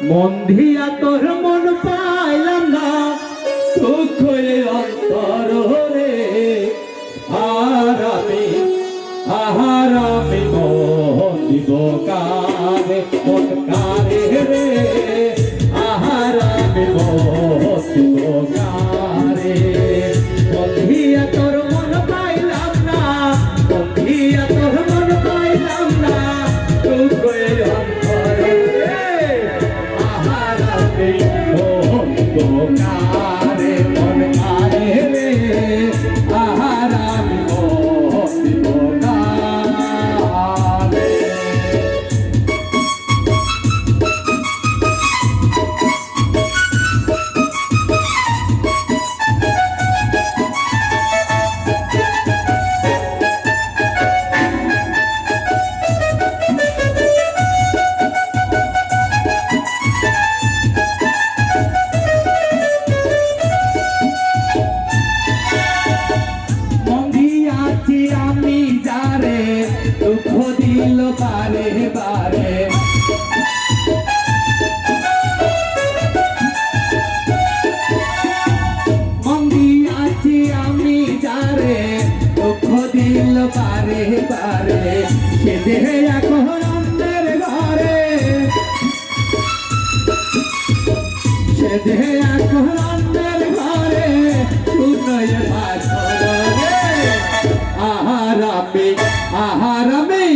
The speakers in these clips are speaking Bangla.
মন দিয়া তোর মন পাইলাম না দুঃখ অন্তর রে আর আমি আহার আমি মন দিব কারে মন কারে দেহে এখন অন্যের ঘরে শুনয় ভাষণ রে। আহারামি আহারামি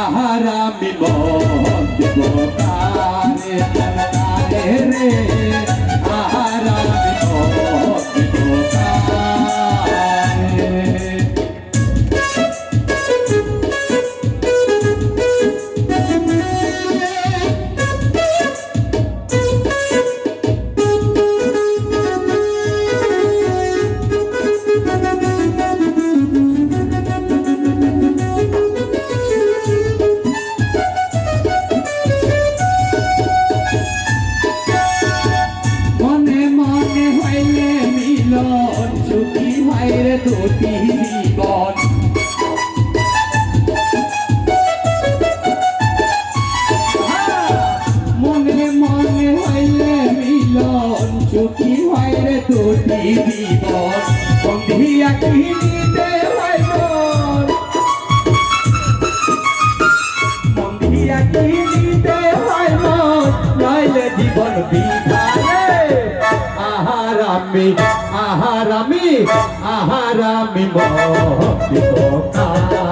আহারামি বন্দিব কারে কারে মিলন সুখী হয় রে দুটি জীবন মনে মনে হইলে মিলন সুখী হয় রে দুটি জীবন বন্ধিয়া কিনিতে হইব বন্ধিয়া কিনিতে হইব নইলে জীবন বিধানে আহারামি আহারামি আহারামি মহিব কারে।